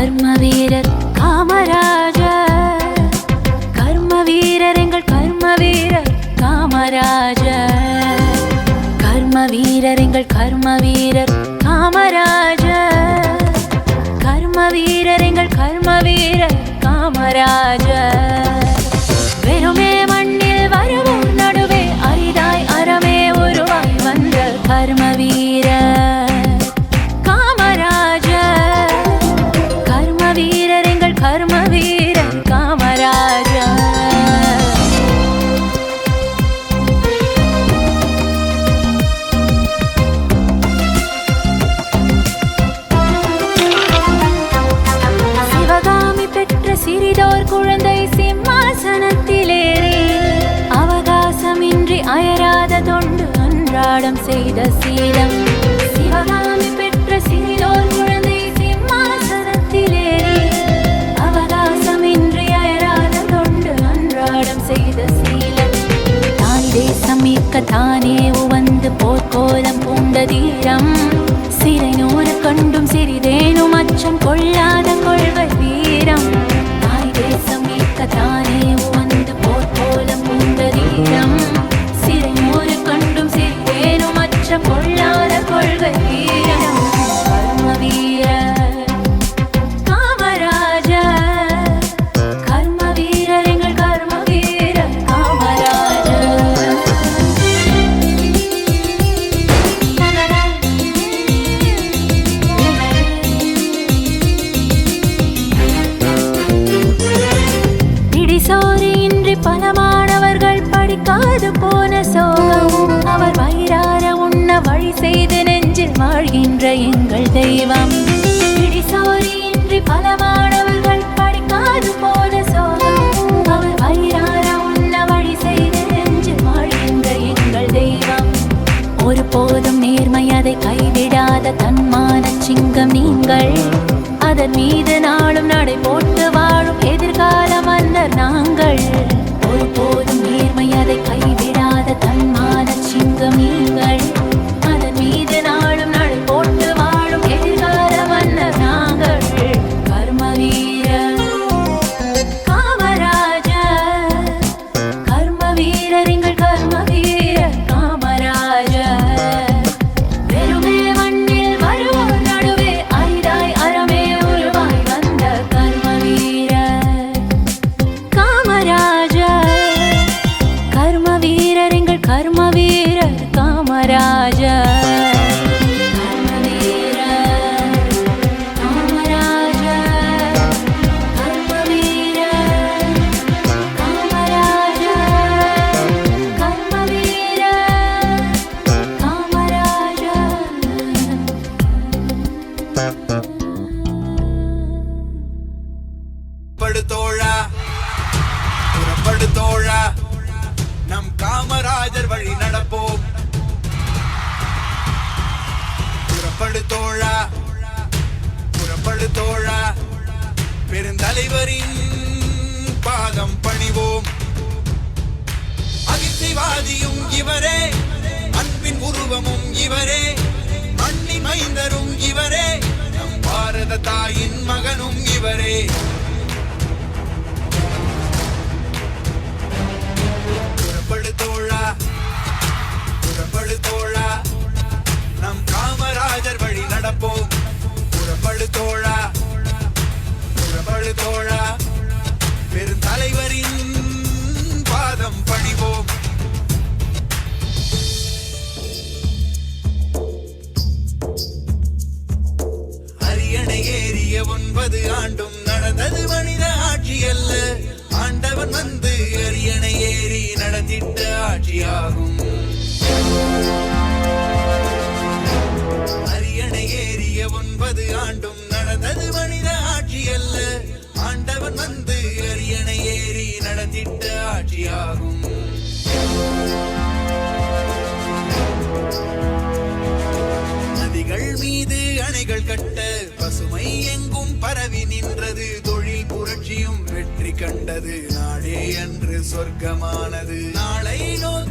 கர்ம வீரர் காமராஜர். கர்ம வீரர் எங்கள் கர்ம வீரர் காமராஜர். கர்ம வீரர் எங்கள் கர்ம வீரர் காமராஜர். கர்ம வீரர் எங்கள் கர்ம வீரர் காமராஜர். பாடம் செய்த சீலம். சிவகாமி பெற்ற சீலோர் குழந்தை சிம்மாசனத்திலேறி அவகாசமின்றி அயராத தொண்டு அன்றாடம் செய்த சீலம். தாய் தேசம் மீட்க தானே உவந்து போர்க்கோலம் பூண்ட தீரம். சிறை நூறு கண்டும் சிறிதேனும் அச்சம் கொள்ளாத கொள்கை வீரம். தாய் தேசம் மீட்க தானே காமராஜர் பிடிசோரியின்றி பல மாணவர்கள் படிக்காது போன சோ வாழ்கின்ற எங்கள் தெய்வம். இன்றி பல மாணவர்கள் படிக்காது போன சோகம். அவர் வயிறார உண்ண வழி செய்து நெஞ்சில் வாழ்கின்ற எங்கள் தெய்வம். ஒருபோதும் நேர்மை அதை கைவிடாத தன்மான சிங்கம் நீங்கள். அதன் மீது புறப்படுத்தோழா புறப்படுத்தோழா பெருந்தலைவரின் பாதம் பணிவோம். அகிம்சைவாதியும் இவரே. அன்பின் உருவமும் இவரே. மண்ணின் மைந்தரும் இவரே. நம் பாரத தாயின் மகனும் இவரே. ஏறிய ஒன்பது ஆண்டும் நடந்தது மனித ஆட்சி அல்ல. ஆண்டவன் வந்து அரியணை ஏறி நடத்திட்ட ஆட்சியாகும். மீது கட்ட பசுமை எங்கும் பரவி நின்றது. தொழில் புரட்சியும் வெற்றி கண்டது. நாடே அன்று சொர்க்கமானது. நாளை நோக்கி